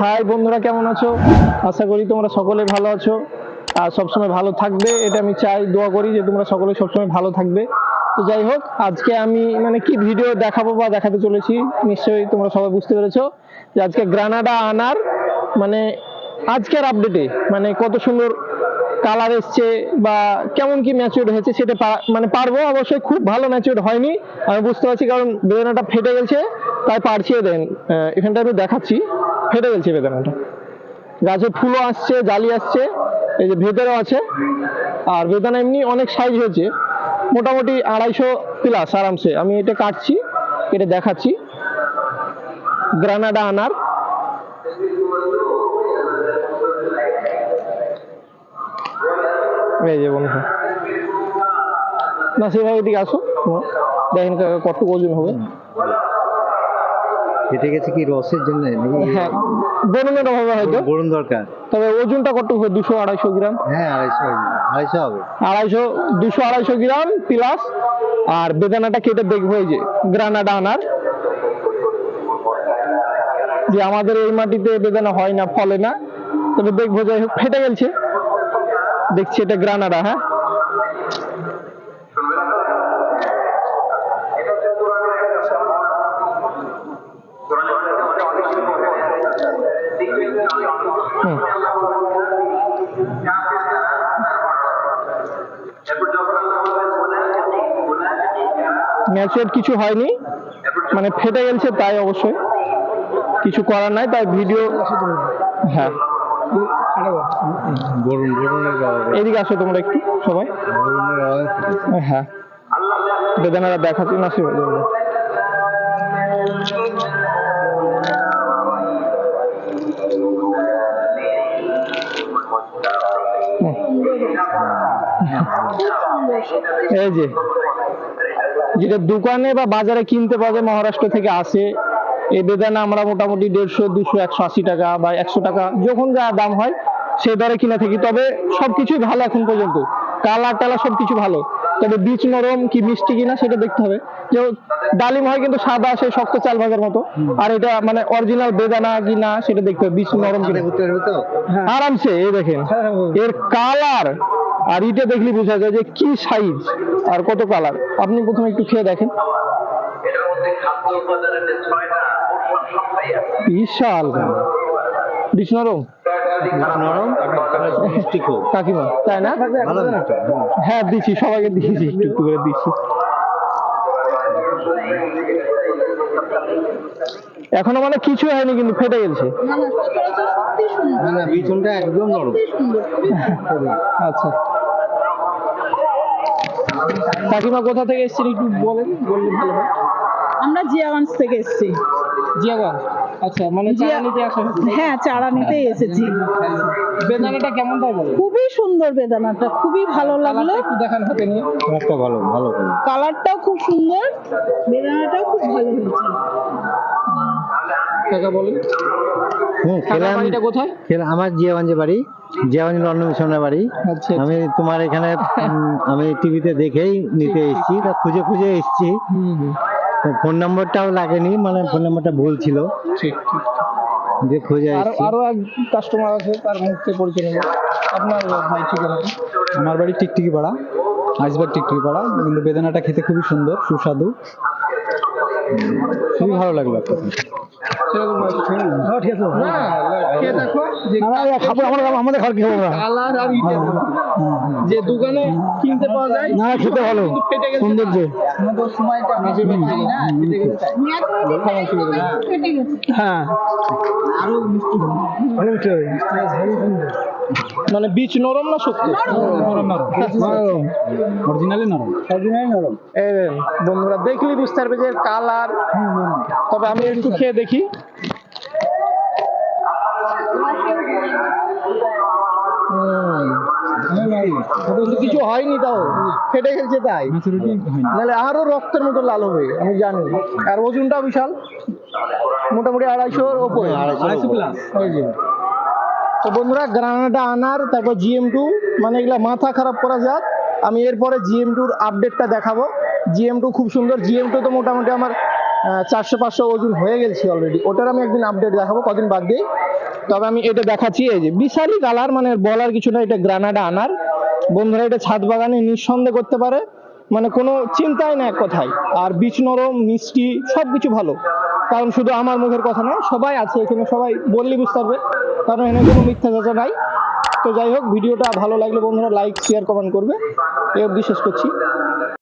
High বন্ধুরা, কেমন আছো? আশা করি তোমরা সকলে ভালো আছো। আর সবসময় ভালো থাকবে, এটা আমি চাই, দোয়া করি যে তোমরা সকলে সবসময় ভালো থাকবে। তো যাই হোক, আজকে আমি মানে কি ভিডিও দেখাবো বা দেখাতে চলেছি, নিশ্চয়ই তোমরা সবাই বুঝতে পেরেছ যে আজকে গ্রানাডা আনার মানে আজকের আপডেটে মানে কত সুন্দর কালার এসছে বা কেমন কি ম্যাচিউর হয়েছে সেটা মানে পারব অবশ্যই, খুব ভালো ম্যাচিউর হয়নি। আমি বুঝতে পারছি কারণ বেদানাটা ফেটে গেছে। তাই পারছিয়ে দেন এখানটা আমি দেখাচ্ছি। ফেটে গেছে বেদানাটা গাছে ফুলও আসছে, জালি আসছে, এই যে ভেতরেও আছে। আর বেদানা এমনি অনেক সাইজ হয়েছে। মোটামুটি আড়াইশো প্লাস আরামসে। আমি এটা কাটছি, এটা দেখাচ্ছি। গ্রানাডা আনার। না সেভাবে এদিকে আসো। দেখেন কা- কতটুকু ওজন হবে। ফেটে গেছে কি রসের জন্য? হ্যাঁ বরুণের অভাবে হয়তো। বরুণ দরকার। তবে ওজনটা কতটুকু হবে দুশো আড়াইশো গ্রাম। হ্যাঁ আড়াইশো আড়াইশো হবে। আড়াইশো দুশো আড়াইশো গ্রাম প্লাস আর বেদানাটা কেটে দেখব এই যে গ্রানাডা আনার। যে আমাদের এই মাটিতে বেদানা হয় না ফলে না তবে দেখব যাই হোক ফেটে গেছে। দেখছি এটা গ্রানাডা হ্যাঁ। ম্যাচের কিছু হয়নি। মানে ফেটে গেছে তাই অবশ্যই। কিছু করার নাই তাই ভিডিও হ্যাঁ। এদিকে আসো তোমরা একটু সবাই। হ্যাঁ। বেদানারা দেখাচ্ছি না সেভাবে এই যে, যেটা দোকানে বা বাজারে কিনতে পাওয়া যায়, মহারাষ্ট্র থেকে আসে, এই বেদানা আমরা মোটামুটি দেড়শো, দুশো, একশো আশি টাকা বা একশো টাকা, যখন যা দাম হয়, সেই দরে কিনে থাকি। তবে সবকিছুই ভালো এখন পর্যন্ত। কালার টালা সবকিছু ভালো। তবে বীজ নরম কি মিষ্টি কিনা সেটা দেখতে হবে। যে ডালিম হয় কিন্তু সাদা আসে শক্ত চাল ভাগের মতো। আর এটা মানে অরিজিনাল বেদানা কি না সেটা দেখতে হবে বীজ নরম কিনা। তো? আরামসে এই দেখেন। এর কালার আর ইটা দেখলে বোঝা যায় যে কি সাইজ আর কত কালার আপনি প্রথমে একটু খেয়ে দেখেন। বিশাল। বিষ নরম নরম মিষ্টি খুব। কাকিমা তাই না? হ্যাঁ। দিচ্ছি সবাইকে দিয়েছি একটু একটু করে দিচ্ছি এখনও মানে কিছু হয়নি কিন্তু ফেটে গেছে। না না সচরাচর সত্যি সুন্দর। না না বিচুনটা একদম নরম। আচ্ছা। কাকিমা কোথা থেকে এসেছেন একটু বলেন? বললে ভালো হয়। আমরা জিয়াগঞ্জ থেকে এসেছি। জিয়াগঞ্জ? আচ্ছা মানে জিয়া- চারা নিতে হ্যাঁ চারা নিতেই এসেছি। বেদানাটা কেমন তাই বলেন খুবই সুন্দর বেদানাটা খুবই ভালো লাগল। একটু দেখান হাতে নিয়ে। একটা ভালো ভালো ভালো কালারটাও খুব সুন্দর বেদানাটাও খুব ভালো হয়েছে। কাকা বলেন। হুম খেলাম কোথায়? আমার জিয়াগঞ্জে বাড়ি জিয়াগঞ্জ অন্ন মিশনের বাড়ি। আচ্ছা আমি তোমার এখানে আমি টিভিতে দেখেই নিতে এসেছি তা খুঁজে খুঁজে এসেছি। হুম হুম। ফোন নাম্বারটাও লাগেনি মানে ফোন নাম্বারটা ভুল ছিল। ঠিক ঠিক যে খোঁজে আর আরও এক কাস্টমার আছে তার মুখে পরিচয় নেব। আপনার ভাই ঠিকানা আমার বাড়ি টিকটিকি পাড়া আইসবাগ টিকটিকি পাড়া কিন্তু বেদানাটা খেতে খুবই সুন্দর সুস্বাদু। খুবই ভালো লাগল ভাই ঠিক আছে। না কে দেখো খাব আমরা আমাদের খাবার খেবো আমরা কালার আর ইটা যে দোকানে কিনতে পাওয়া যায় না খেতে ভালো। সৌন্দর্য হ্যাঁ। ভালো মিষ্টি হবে। মানে বীজ নরম না শক্ত নরম নরম নরম। অরিজিনালি নরম। অরিজিনাল নরম। এই বন্ধুরা দেখলি বুঝতে পারবে যে কালার। তবে আমি একটু খেয়ে দেখি। কিছু হয়নি তাও। ফেটে গেছে তাই। নাহলে আরও রক্তের মতো লাল হবে আমি জানি। আর ওজনটা বিশাল। মোটামুটি আড়াইশোর ওপরে। আড়াইশো প্লাস তো বন্ধুরা গ্রানাডা আনার, তারপর জিএম টু মানে এগুলা মাথা খারাপ করা যাক। আমি এরপরে জিএম টুর আপডেটটা দেখাবো। জিএম টু খুব সুন্দর। জিএম টু তো মোটামুটি আমার চারশো পাঁচশো ওজন হয়ে গেছে অলরেডি ওটার আমি একদিন আপডেট দেখাবো কদিন বাদ দিয়ে। তবে আমি এটা দেখাচ্ছি, এই যে বিশালই কালার মানে বলার কিছু না এটা গ্রানাডা আনার। বন্ধুরা, এটা ছাদ বাগানে নিঃসন্দেহ করতে পারে। মানে কোনো চিন্তাই না এক কথায়। আর বীজ নরম, মিষ্টি সব কিছু ভালো। কারণ শুধু আমার মুখের কথা নয়, সবাই আছে এখানে, সবাই বললে বুঝতে পারবে। কারণ এখানে কোনো মিথ্যা চাচা নাই। তো যাই হোক, ভিডিওটা ভালো লাগলে বন্ধুরা লাইক শেয়ার কমেন্ট করবে। এও শেষ করছি।